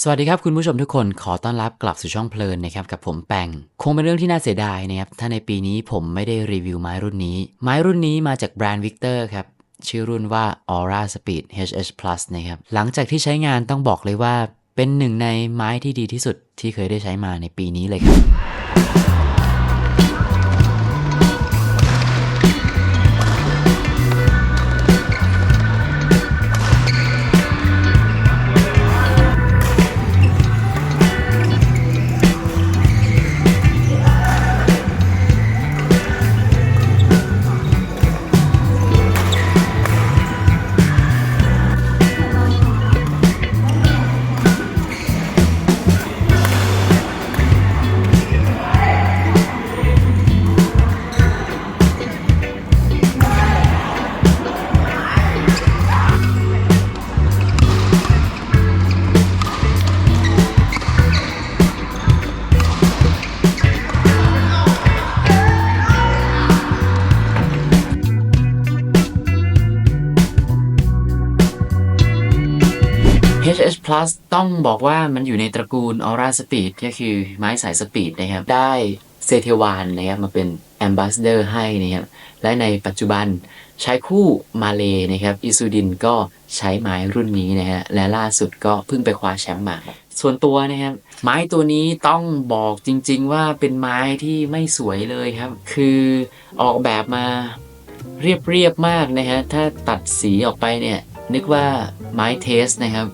สวัสดีครับคุณผู้ชมทุกคนขอต้อนรับกลับสู่ช่องเพลินนะครับกับผมแปงคงเป็นเรื่องที่น่าเสียดายนะครับถ้าในปีนี้ผมไม่ได้รีวิวไม้รุ่นนี้ ไม้รุ่นนี้มาจากแบรนด์วิกเตอร์ครับชื่อรุ่นว่า Aura Speed HS Plus นะครับหลังจากที่ใช้งานต้องบอกเลยว่า เป็นหนึ่งในไม้ที่ดีที่สุดที่เคยได้ใช้มาในปีนี้เลยครับ Plus ต้องบอกว่ามันอยู่ในตระกูล Aura Speed ก็คือไม้สายสปีดนะครับ ได้เซเทวานนะครับมาเป็น Ambassador ให้นะครับ และในปัจจุบันใช้คู่มาเลนะครับ อิซูดินก็ใช้ไม้รุ่นนี้นะฮะ และล่าสุดก็เพิ่งไปคว้าแชมป์มา ส่วนตัวนะครับ ไม้ตัวนี้ต้องบอกจริง ๆ ว่าเป็นไม้ที่ไม่สวยเลยครับ คือออกแบบมาเรียบๆมากนะฮะ ถ้าตัดสีออกไปเนี่ย นึกว่าไม้เทสนะครับ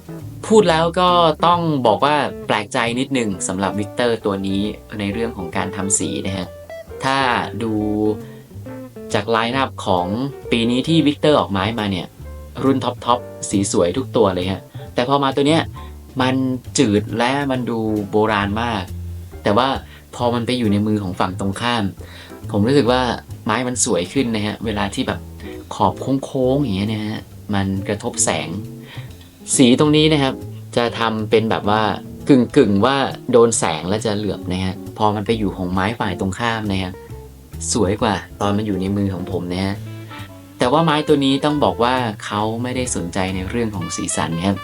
พูดแล้วก็ต้องบอกว่าแปลกใจนิดหนึ่งสำหรับวิกเตอร์ตัวนี้ในเรื่องของการทำสีนะฮะ ถ้าดูจากไลน์อัพของปีนี้ที่วิกเตอร์ออกไม้มาเนี่ย รุ่นท็อปทอปสีสวยทุกตัวเลยฮะ แต่พอมาตัวเนี้ยมันจืดและมันดูโบราณมาก แต่ว่าพอมันไปอยู่ในมือของฝั่งตรงข้าม ผมรู้สึกว่าไม้มันสวยขึ้นนะฮะ เวลาที่แบบขอบโค้งๆอย่างเงี้ยนะฮะ มันกระทบแสง สีตรงนี้นะครับ จะทำเป็นแบบว่ากึ่งกึ่งๆว่าโดนแสงแล้วจะเหลือบนะฮะพอมันไปอยู่ของไม้ฝ่ายตรงข้ามนะฮะสวยกว่าตอนมันอยู่ในมือของผมนะฮะแต่ว่าไม้ตัวนี้ต้องบอกว่าเขาไม่ได้สนใจในเรื่องของสีสันครับ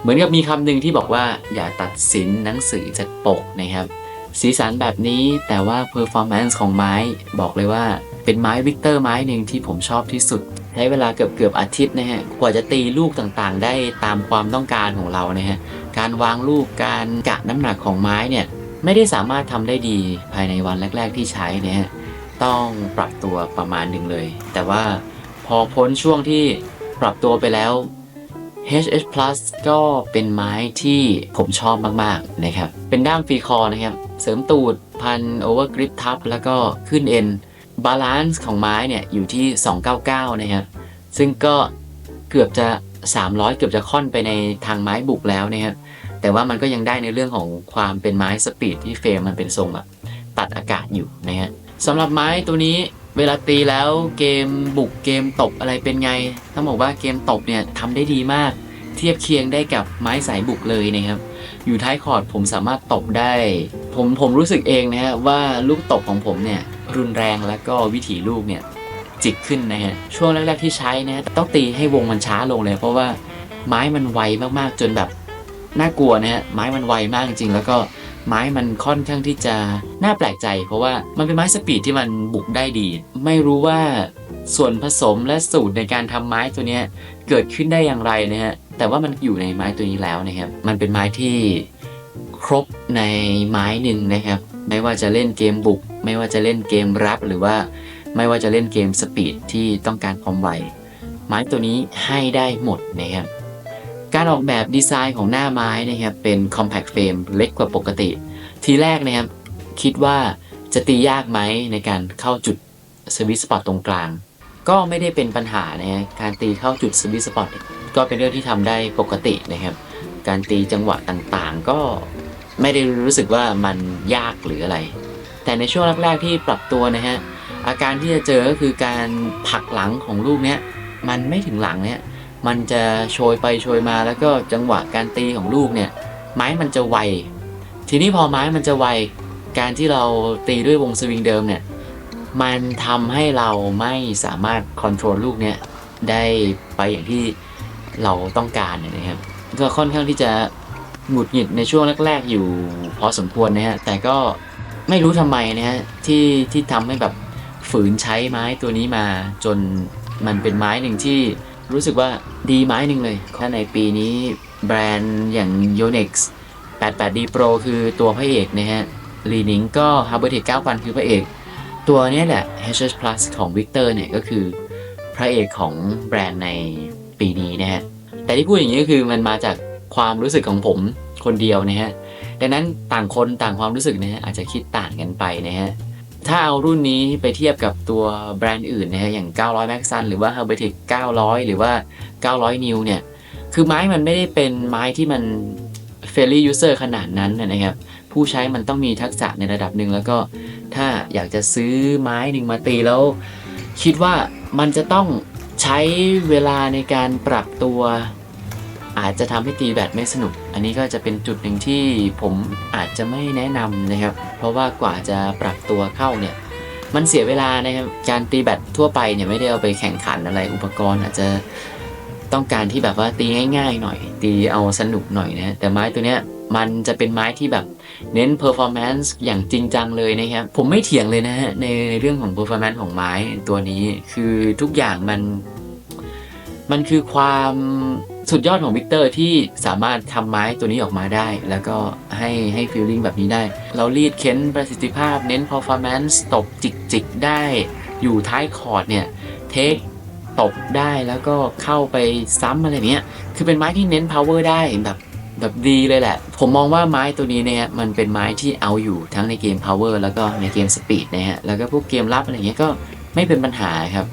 เหมือนกับมีคำหนึ่งที่บอกว่าอย่าตัดสินหนังสือจากปกนะครับ สีสันแบบนี้แต่ว่า performance ของไม้บอกเลยว่าเป็นไม้วิกเตอร์ไม้หนึ่งที่ผมชอบที่สุด ใช้เวลาเกือบเกือบๆอาทิตย์นะฮะกว่าจะตีลูกต่างๆ ได้ตามความต้องการของเรานะฮะการวางลูกการกะน้ำหนักของไม้เนี่ยไม่ได้สามารถทำได้ดีภายในวันแรก ๆ ที่ใช้นะฮะต้องปรับตัวประมาณหนึ่งเลย แต่ว่าพอพ้นช่วงที่ปรับตัวไปแล้ว HS Plus ก็เป็นไม้ที่ผมชอบมากๆนะครับเป็นด้ามฟรีคอร์นะครับเสริมตูดพันโอเวอร์กริปทับแล้วก็ขึ้นเอ็น บาลานซ์ของไม้เนี่ยอยู่ที่ 299 นะครับ ซึ่งก็เกือบจะ 300 เกือบจะค่อนไปในทางไม้บุกแล้วนะครับ แต่ว่ามันก็ยังได้ในเรื่องของความเป็นไม้สปีดที่เฟรมมันเป็นทรงแบบตัดอากาศอยู่นะฮะสำหรับไม้ตัวนี้เวลาตีแล้วเกมบุกเกมตบอะไรเป็นไง ต้องบอกว่าเกมตบเนี่ยทำได้ดีมาก ทียบเคียงได้กับไม้สายบุกเลยนะครับ อยู่ท้ายคอร์ดผมสามารถตบได้ ผมผมรู้สึกเองนะฮะว่าลูกตบของผมเนี่ยรุนแรงแล้วก็วิถีลูกเนี่ยจิกขึ้นนะฮะช่วงแรกๆที่ใช้นะฮะต้องตีให้วงมันช้าลงเลย เพราะว่าไม้มันไวมากๆจนแบบน่ากลัวนะฮะไม้มันไวมากจริงๆแล้วก็ไม้มันค่อนข้างที่จะน่าแปลกใจ เพราะว่ามันเป็นไม้สปีดที่มันบุกได้ดี ไม่รู้ว่าส่วนผสมและสูตรในการทำไม้ตัวเนี้ย เกิดขึ้นได้อย่างไรนะฮะแต่ว่ามันอยู่ในไม้ตัวนี้แล้วนะครับ มันเป็นไม้ที่ครบในไม้หนึ่งนะครับ ไม่ว่าจะเล่นเกมบุก ไม่ว่าจะเล่นเกมรับหรือว่าไม่ว่าจะเล่นเกมสปีดที่ต้องการความไวไม้ตัวนี้ให้ได้หมดนะครับการออกแบบดีไซน์ของหน้าไม้นะครับเป็น compact frame เล็กกว่าปกติ ทีแรกนะครับ คิดว่าจะตียากไหมในการเข้าจุดสวิตสปอตตรงกลาง ก็ไม่ได้เป็นปัญหานะฮะการตีเข้าจุดสวิตสปอตก็เป็นเรื่องที่ทำได้ปกตินะครับ การตีจังหวะต่างๆ ก็ไม่ได้รู้สึกว่ามันยากหรืออะไร แต่ในช่วงแรกๆที่ปรับตัวนะฮะอาการที่จะเจอก็คือการผลักหลังของลูกเนี้ยมันไม่ถึงหลังเนี่ยมันจะโชยไปโชยมาแล้วก็จังหวะการตีของลูกเนี่ยไม้มันจะไว ทีนี้พอไม้มันจะไว การที่เราตีด้วยวงสวิงเดิมเนี่ย มันทำให้เราไม่สามารถคอนโทรลลูกเนี้ยได้ไปอย่างที่เราต้องการนะครับ ก็ค่อนข้างที่จะหงุดหงิดในช่วงแรก ๆ อยู่พอสมควรนะฮะ แต่ก็ไม่รู้ทำไมนะฮะที่ที่ทำให้แบบฝืนใช้ไม้ตัวนี้มาจนมันเป็นไม้หนึ่งที่รู้สึกว่าดีไม้หนึ่งเลยถ้าในปีนี้แบรนด์อย่าง Yonex 88D Pro คือตัวพระเอกนะฮะลีนิงก็ h a r b o r t e c 9000 คือพระเอก ตัวนี้แหละ HS Plus ของ Victor เนี่ยก็คือพระเอกของแบรนด์ในปีนี้นะฮะ แต่ที่พูดอย่างนี้ก็คือมันมาจากความรู้สึกของผมคนเดียวนะฮะ ดังนั้นต่างคนต่างความรู้สึกนะฮะอาจจะคิดต่างกันไปนะฮะ ถ้าเอารุ่นนี้ไปเทียบกับตัวแบรนด์อื่นนะฮะอย่าง 900 Max Sun หรือว่า h e r b e t i c 900 หรือว่า 900 New เนี่ย คือไม้มันไม่ได้เป็นไม้ที่มัน f a i r l y user ขนาดนั้นนะครับ ผู้ใช้มันต้องมีทักษะในระดับหนึ่งแล้วก็ถ้าอยากจะซื้อไม้หนึ่งมาตีแล้ว คิดว่ามันจะต้องใช้เวลาในการปรับตัว อาจจะทำให้ตีแบตไม่สนุก อันนี้ก็จะเป็นจุดหนึ่งที่ผมอาจจะไม่แนะนำนะครับ เพราะว่ากว่าจะปรับตัวเข้าเนี่ยมันเสียเวลานะครับการตีแบตทั่วไปเนี่ยไม่ได้เอาไปแข่งขันอะไรอุปกรณ์อาจจะ ต้องการที่แบบว่าตีง่ายๆหน่อย ตีเอาสนุกหน่อยนะแต่ไม้ตัวเนี้ยมันจะเป็นไม้ที่แบบเน้น performance อย่างจริงจังเลยนะครับ ผมไม่เถียงเลยนะฮะในเรื่องของ performance ของไม้ตัวนี้คือทุกอย่างมัน มันคือความสุดยอดของวิกเตอร์ที่สามารถทำไม้ตัวนี้ออกมาได้ แล้วก็ให้ให้ฟีลลิ่งแบบนี้ได้ เรารีดเค้นประสิทธิภาพ เน้น performance ตบจิกจิกๆได้อยู่ท้ายคอร์ดเนี่ยเทค ตบได้แล้วก็เข้าไปซ้ำอะไรเนี้ย คือเป็นไม้ที่เน้น power ได้แบบแบบดีเลยแหละ ผมมองว่าไม้ตัวนี้เนี่ยมันเป็นไม้ที่เอาอยู่ทั้งในเกม power แล้วก็ในเกม speed นะฮะ แล้วก็พวกเกมรับอะไรเงี้ยก็ไม่เป็นปัญหาครับ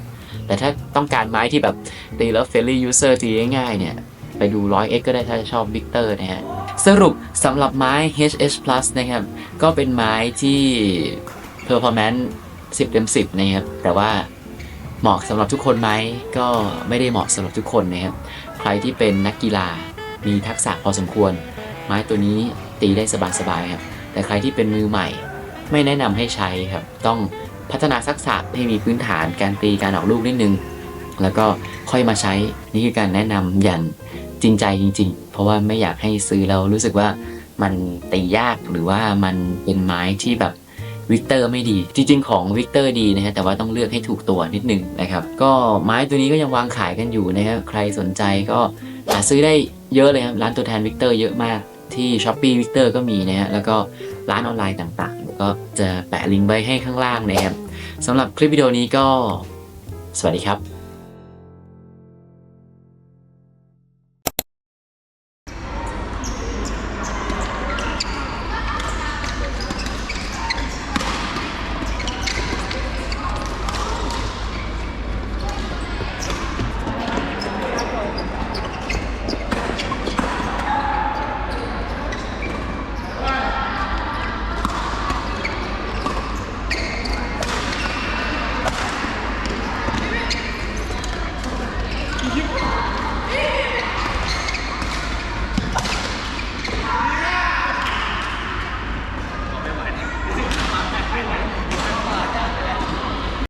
แต่ถ้าต้องการไม้ที่แบบตีแล้ว friendly user ตีง่ายๆเนี่ย ไปดู 100x ก็ได้ถ้าชอบ Victor นะฮะ สรุปสำหรับไม้ HS Plus นะครับ ก็เป็นไม้ที่ performance 10เต็ม10 นะครับ แต่ว่า เหมาะสำหรับทุกคนไหมก็ไม่ได้เหมาะสำหรับทุกคนนะครับใครที่เป็นนักกีฬามีทักษะพอสมควร ไม้ตัวนี้ตีได้สบายๆครับแต่ใครที่เป็นมือใหม่ ไม่แนะนำให้ใช้ครับต้องพัฒนาทักษะให้มีพื้นฐานการตีการออกลูกนิดนึง แล้วก็ค่อยมาใช้นี่คือการแนะนำอย่างจริงใจจริง ๆ เพราะว่าไม่อยากให้ซื้อแล้วรู้สึกว่ามันตียากหรือว่ามันเป็นไม้ที่แบบ วิกเตอร์ไม่ดี จริง ๆ ของวิกเตอร์ดีนะฮะแต่ว่าต้องเลือกให้ถูกตัวนิดนึงนะครับก็ไม้ตัวนี้ก็ยังวางขายกันอยู่นะครับใครสนใจก็หาซื้อได้เยอะเลยครับร้านตัวแทนวิกเตอร์เยอะมากที่ช้อปปี้วิกเตอร์ก็มีนะฮะแล้วก็ร้านออนไลน์ต่างๆ ก็จะแปะลิงก์ไว้ให้ข้างล่างนะครับสำหรับคลิปวิดีโอนี้ก็ สวัสดีครับ